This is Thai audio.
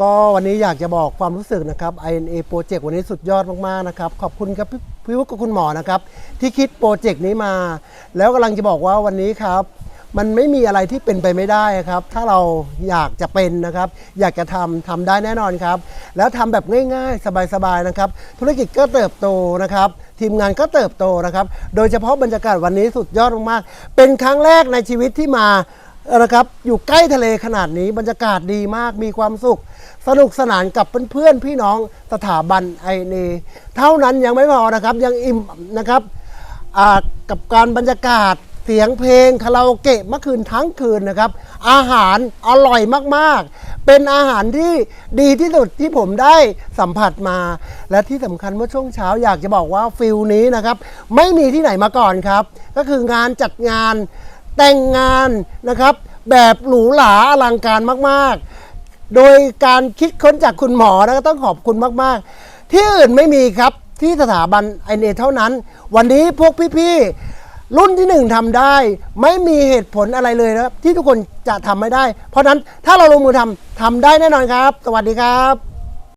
ก็วันนี้อยากจะบอกความรู้สึกนะครับ INA โปรเจกต์วันนี้สุดยอดมากๆนะครับ ขอบคุณครับพี่วุฒิกับคุณหมอนะครับ ที่คิดโปรเจกต์นี้มา แล้วกำลังจะบอกว่าวันนี้ครับ มันไม่มีอะไรที่เป็นไปไม่ได้ครับ ถ้าเราอยากจะเป็นนะครับ อยากจะทำทำได้แน่นอนครับ แล้วทำแบบง่ายๆ สบายๆนะครับ ธุรกิจก็เติบโตนะครับ ทีมงานก็เติบโตนะครับ โดยเฉพาะบรรยากาศวันนี้สุดยอดมากๆเป็นครั้งแรกในชีวิตที่มา นะครับอยู่ใกล้ทะเลขนาดนี้บรรยากาศดีมากมีความสุข สนุกสนานกับเพื่อนๆพี่น้องสถาบันไอเนเท่านั้นยังไม่พอนะครับยังอิ่มนะครับกับการบรรยากาศเสียงเพลงคาราโอเกะเมื่อคืนทั้งคืนนะครับ อาหารอร่อยมากๆ เป็นอาหารที่ดีที่สุดที่ผมได้สัมผัสมา และที่สำคัญเมื่อช่วงเช้าอยากจะบอกว่าฟิลนี้นะครับ ไม่มีที่ไหนมาก่อนครับ ก็คืองานจัดงาน แต่งงานนะครับ แบบหรูหราอลังการมาก ๆ โดยการคิดค้นจากคุณหมอนะก็ต้องขอบคุณมาก ๆ ที่อื่นไม่มีครับที่สถาบันไอเนเท่านั้น วันนี้พวกพี่ ๆ รุ่นที่หนึ่งทำได้ ไม่มีเหตุผลอะไรเลยนะครับ ที่ทุกคนจะทำไม่ได้ เพราะฉะนั้นถ้าเราลงมือทำทำได้แน่นอนครับ สวัสดีครับ